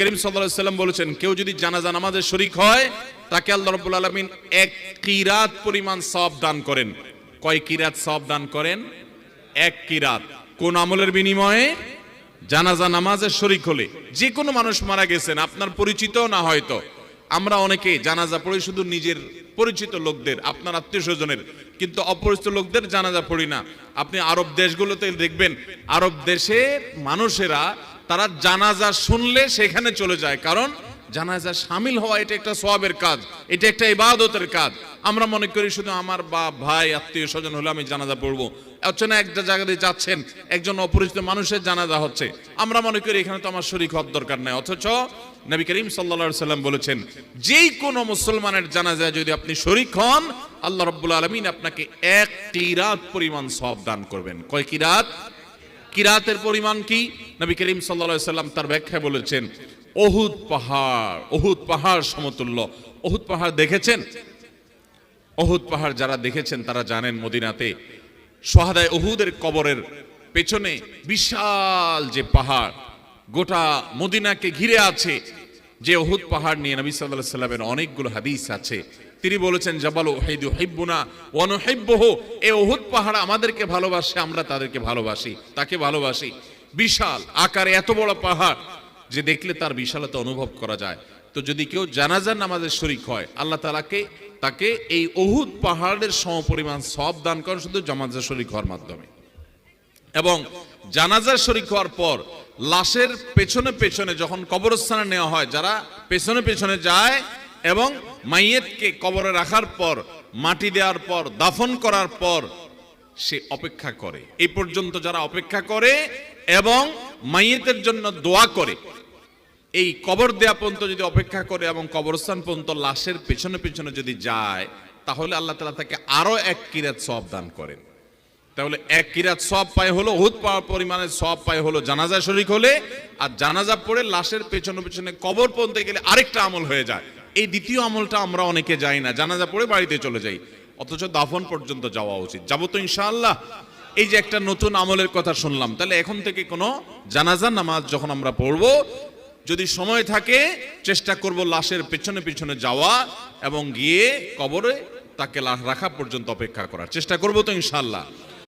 করিম সাল্লাম বলেছেন, কেউ যদি জানাজা নামাজের শরিক হয়, তাকে আল্লাহ আলামিন এক কিরাত পরিমাণ সব দান করেন। কয় কিরাত সব দান করেন? এক কিরাত। কোন আমলের বিনিময়ে জানাজা নামাজের শরিক হলে যে কোনো মানুষ মারা গেছেন, আপনার পরিচিত না হয়তো। আমরা অনেকে জানাজা পড়ি শুধু নিজের পরিচিত লোকদের, আপনার আত্মীয় স্বজনের, কিন্তু অপরিচিত লোকদের জানাজা পড়ি না। আপনি আরব দেশগুলোতে দেখবেন, আরব দেশের মানুষেরা তারা জানাজা শুনলে সেখানে চলে যায়। কারণ জানাজা সামিল হওয়া এটা একটা সওয়াবের কাজ, এটা একটা ইবাদতের কাজ। আমরা মনে করি শুধু আমার বা ভাই, আত্মীয় স্বজন হলে আমি জানাজা পড়ব। অচেনা একটা জায়গাতে যাচ্ছেন, একজন অপরিচিত মানুষের জানাজা হচ্ছে। আমরা মনে করি এখানে তো আমার শরীর হওয়ার দরকার নাই। অথচ নবী করিম সাল্লা সাল্লাম বলেছেন, যেই কোনো মুসলমানের জানাজায় যদি আপনি শরিক হন, আল্লাহ রব্বুল আলমিন আপনাকে এক কিরাত পরিমাণ সব দান করবেন। কয় কিরাত কিরাতের পরিমাণ কি? নবী করিম সাল্লা সাল্লাম তার ব্যাখ্যায় বলেছেন, অহুদ পাহাড় অহুদ পাহাড় সমতুল্য। অহুদ পাহাড় দেখেছেন? অহুদ পাহাড় যারা দেখেছেন, তারা জানেন মদিনাতে সোহাদায় অহুদের কবরের পেছনে বিশাল যে পাহাড়, গোটা মদিনাকে ঘিরে আছে যে অহুদ পাহাড় নিয়ে নবী সাল্লাহ সাল্লামের অনেকগুলো হাদিস আছে। তিনি বলেছেন, জাবাল ওহাইদু হিব্বুনা ওয়ানুহিব্বুহু এই অহুদ পাহাড় আমাদেরকে ভালোবাসে, আমরা তাদেরকে ভালোবাসি, তাকে ভালোবাসি। বিশাল আকারে, এত বড় পাহাড়, যে দেখলে তার বিশালতা অনুভব করা যায়। তো যদি কেউ জানাজার নামাজের শরিক হয়, আল্লাহ তালাকে তাকে এই অহুদ পাহাড়ের সমপরিমাণ সব দান করেন শুধু জামাজা শরিক হওয়ার মাধ্যমে। এবং জানাজার শরিক হওয়ার পর, লাশের পেছনে পেছনে যখন কবরস্থানে নেওয়া হয়, যারা পেছনে পেছনে যায় এবং মাইয়েতকে কবরে রাখার পর, মাটি দেওয়ার পর, দাফন করার পর সে অপেক্ষা করে। এই পর্যন্ত যারা অপেক্ষা করে এবং মাইয়েতের জন্য দোয়া করে, এই কবর দেয়া পর্যন্ত যদি অপেক্ষা করে এবং কবরস্থান পর্যন্ত লাশের পেছনে পেছনে যদি যায়, তাহলে আল্লাহ তালা তাকে আরও এক কিরাত সব দান করেন। তাহলে এক কিরাত সব পায় হলো হুদ পাওয়ার পরিমাণে সব পায় হলো জানাজা শরিক হলে, আর জানাজা পড়ে লাশের পেছনে পেছনে কবর পর্যন্ত গেলে আরেকটা আমল হয়ে যায়। এই দ্বিতীয় আমলটা আমরা অনেকে যাই না, জানাজা পড়ে বাড়িতে চলে যাই, অথচ দাফন পর্যন্ত যাওয়া উচিত। যাব তো ইনশাআল্লাহ। এই যে একটা নতুন আমলের কথা শুনলাম, তাহলে এখন থেকে কোনো জানাজা, নামাজ যখন আমরা পড়ব, যদি সময় থাকে, চেষ্টা করব লাশের পেছনে পেছনে যাওয়া এবং গিয়ে কবরে তাকে রাখা পর্যন্ত অপেক্ষা করার। চেষ্টা করব তো ইনশাল্লাহ